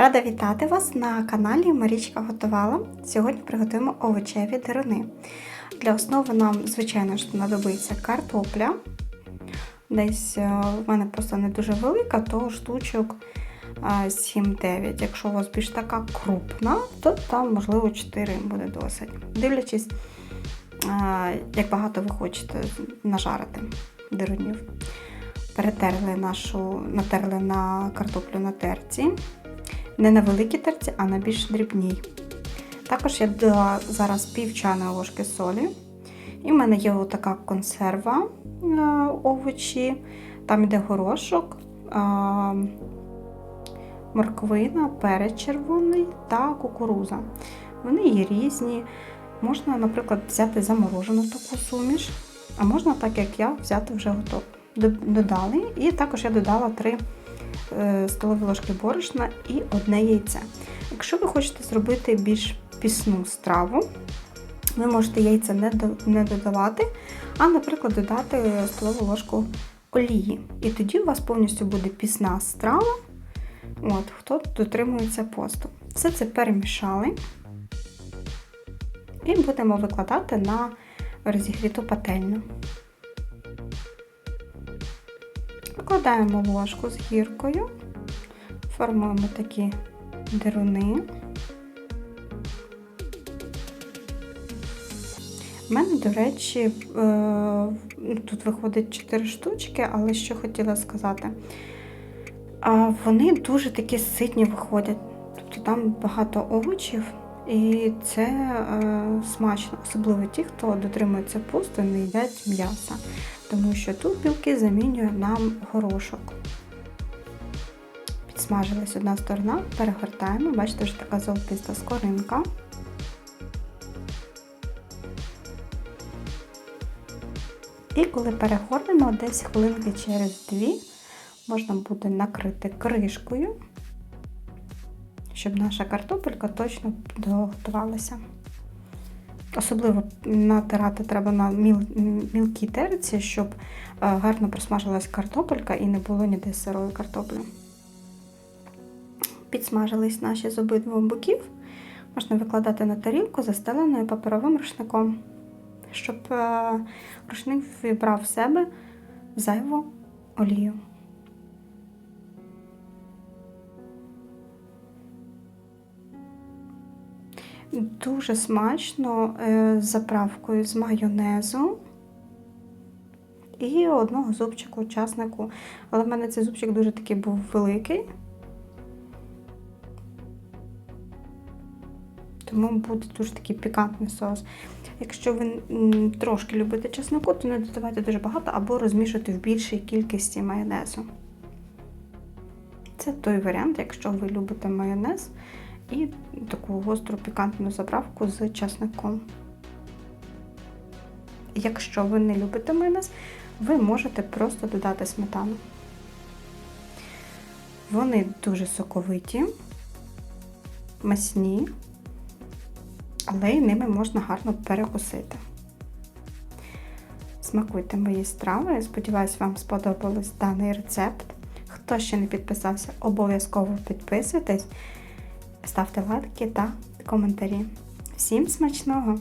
Рада вітати вас на каналі Марічка Готувала. Сьогодні приготуємо овочеві дирони. Для основи нам, звичайно ж, знадобиться картопля. Десь е, в мене просто не дуже велика, то штучок е, 7-9. Якщо у вас більш така крупна, то там, можливо, 4 буде досить. Дивлячись, е, як багато ви хочете нажарити диронів. Перетерли нашу, натерли на картоплю на терці. Не на великій терці, а на більш дрібній. Також я додала зараз пів чайної ложки солі. І в мене є отака консерва е, овочі, там йде горошок, е, морквина, перець червоний та кукуруза. Вони є різні. Можна, наприклад, взяти заморожену таку суміш, а можна, так як я, взяти вже готову. Додали. І також я додала 3 е, столові ложки борошна і одне яйце. Якщо ви хочете зробити більш пісну страву, ви можете яйця не додавати, а, наприклад, додати столову ложку олії. І тоді у вас повністю буде пісна страва, от, хто дотримується посту. Все це перемішали і будемо викладати на розігріту пательню. Викладаємо ложку з гіркою, формуємо такі дируни. У мене, до речі, е, тут виходить 4 штучки, але що хотіла сказати, вони дуже такі ситні виходять. Тобто там багато овочів, і це е, смачно, особливо ті, хто дотримується посту і не їдять м'яса. Тому що тут білки замінює нам горошок. Підсмажилась одна сторона, перегортаємо, бачите, вже така золотиста скоринка. І коли перегорнемо, десь хвилинки через дві можна буде накрити кришкою, щоб наша картопелька точно доготувалася. Особливо натирати треба на міл, мілкій терці, щоб е, гарно просмажилась картопелька і не було ніде сирої картоплі. Підсмажились наші з обидвох боків. Можна викладати на тарілку, застеленою паперовим рушником, щоб е, рушник вібрав в себе зайву олію. Дуже смачно з заправкою з майонезу і одного зубчику часнику. Але в мене цей зубчик дуже такий був великий, тому буде дуже такий пікантний соус. Якщо ви трошки любите чеснику, то не додавайте дуже багато або розмішуйте в більшій кількості майонезу. Це той варіант, якщо ви любите майонез і таку гостру пікантну заправку з часником. Якщо ви не любите майонез, ви можете просто додати сметану. Вони дуже соковиті, масні, але й ними можна гарно перекусити. Смакуйте мої страви. Я сподіваюся, вам сподобався даний рецепт. Хто ще не підписався, обов'язково підписуйтесь ставте лайки та коментарі. Всім смачного!